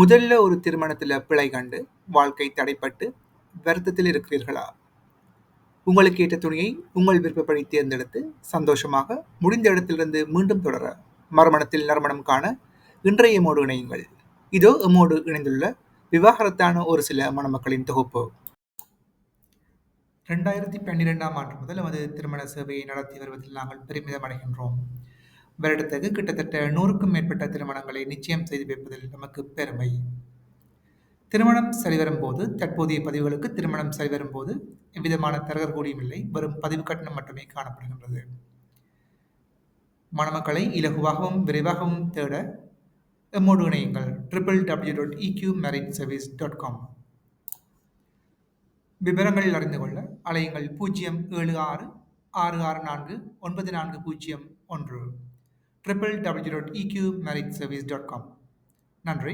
முதல்ல ஒரு திருமணத்தில் பிழை கண்டு வாழ்க்கை தடைப்பட்டு வருத்தத்தில் இருக்கிறீர்களா? உங்களுக்கு ஏற்ற துணியை உங்கள் விருப்பப்படி தேர்ந்தெடுத்து சந்தோஷமாக முடிந்த இடத்திலிருந்து மீண்டும் தொடர மறுமணத்தில் நறுமணம் காண இன்றைய எம்மோடு இணையுங்கள். இதோ எம்மோடு இணைந்துள்ள விவாகரத்தான ஒரு சில மணமக்களின் தொகுப்பு. ரெண்டாயிரத்தி பன்னிரெண்டாம் ஆண்டு முதல் நமது திருமண சேவையை நடத்தி வருவதில் நாங்கள் பெருமிதம் அடைகின்றோம். வருடத்துக்கு கிட்டத்தட்ட நூறுக்கும் மேற்பட்ட திருமணங்களை நிச்சயம் செய்து வைப்பதில் நமக்கு பெருமை. திருமணம் சரிவரும் போது தற்போதைய பதிவுகளுக்கு திருமணம் சரிவரும் போது எவ்விதமான தரகர் கூடியும் இல்லை. வரும் பதிவு கட்டணம் மட்டுமே காணப்படுகின்றது. மணமக்களை இலகுவாகவும் விரைவாகவும் தேட எம்மோடு இணையுங்கள். Triple W dot EQ marriage service dot com விவரங்கள் அறிந்து கொள்ள அலையுங்கள். பூஜ்ஜியம் ஏழு ஆறு ஆறு ஆறு நான்கு ஒன்பது நான்கு பூஜ்ஜியம் ஒன்று. triple W dot IQ marriage service dot com நன்றி